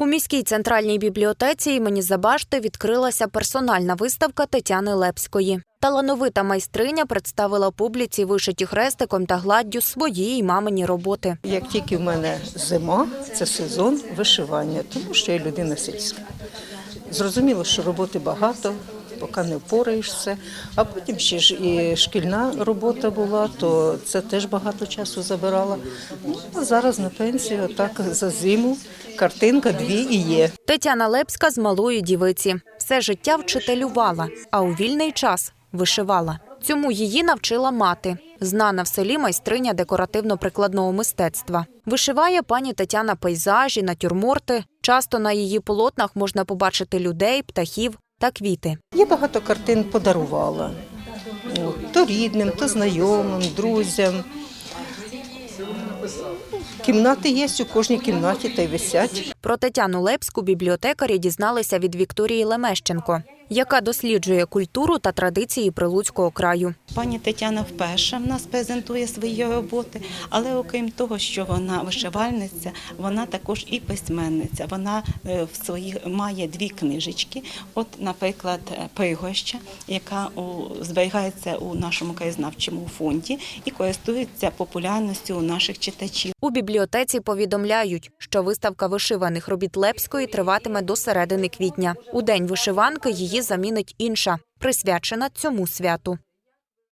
У міській центральній бібліотеці імені Забашти відкрилася персональна виставка Тетяни Лепської. Талановита майстриня представила публіці вишиті хрестиком та гладдю свої й мамині роботи. Як тільки в мене зима, це сезон вишивання, тому що я людина сільська. Зрозуміло, що роботи багато, поки не впораєшся. А потім ще ж і шкільна робота була, то це теж багато часу забирала. Ну, а зараз на пенсію, так за зиму, картинка дві і є. Тетяна Лепська з малої дівиці. Все життя вчителювала, а у вільний час вишивала. Цьому її навчила мати, знана в селі майстриня декоративно-прикладного мистецтва. Вишиває пані Тетяна пейзажі, натюрморти. Часто на її полотнах можна побачити людей, птахів та квіти. Я багато картин подарувала. То рідним, то знайомим, друзям. Кімнати є у кожній кімнаті та й висять. Про Тетяну Лепську бібліотекарі дізналися від Вікторії Лемещенко, яка досліджує культуру та традиції Прилуцького краю. Пані Тетяна вперше в нас презентує свої роботи, але окрім того, що вона вишивальниця, вона також і письменниця. Вона е, в своїх має дві книжечки. От, наприклад, е, пригоща, яка у, зберігається у нашому краєзнавчому фонді і користується популярністю у наших читачів. У бібліотеці повідомляють, що виставка вишиваних робіт Лепської триватиме до середини квітня. У день вишиванки її замінить інша, присвячена цьому святу.